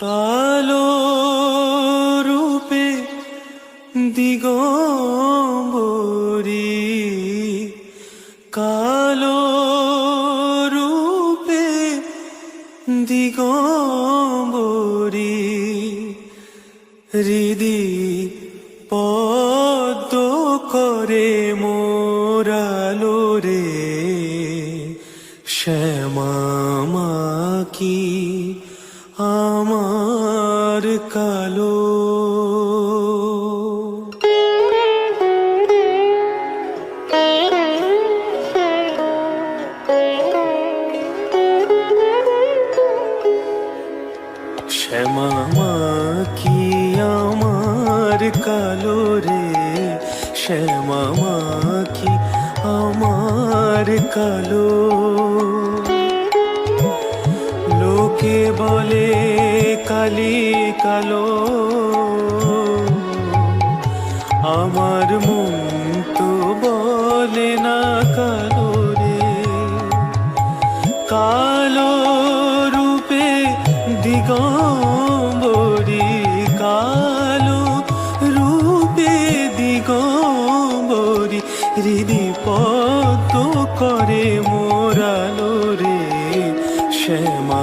কালো রূপে দিগম্বরী কালো রূপে দিগম্বরী হৃদি পদ্ম করে মোরালো রে শ্যামা কি আমার কালো। কি আমার কালো রে। কি আমার কালো। লোকে বলে কালো আমার মন তো বলে না কালো রে। কালো রূপে দিগম্বরী, কালো রূপে দিগম্বরী, হৃদি পদ্ম করে মোরালো রে। শ্যামা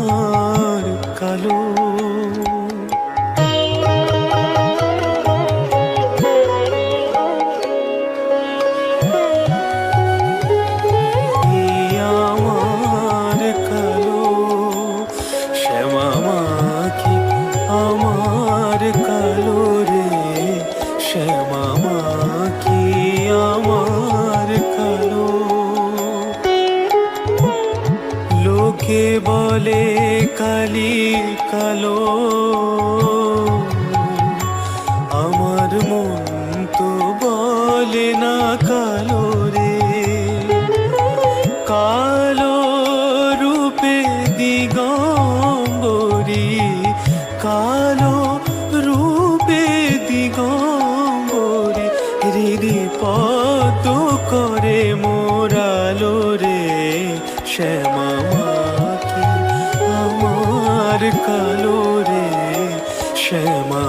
লোকে বলে কালি কালো। আমার মন তো বলে না কালো রে। কালো রূপে দিগম্বরী। কালো রূপে দিগম্বরী। হৃদি পদ করে মোরালো রে, শ্যামা কি কালো রে শ্যামা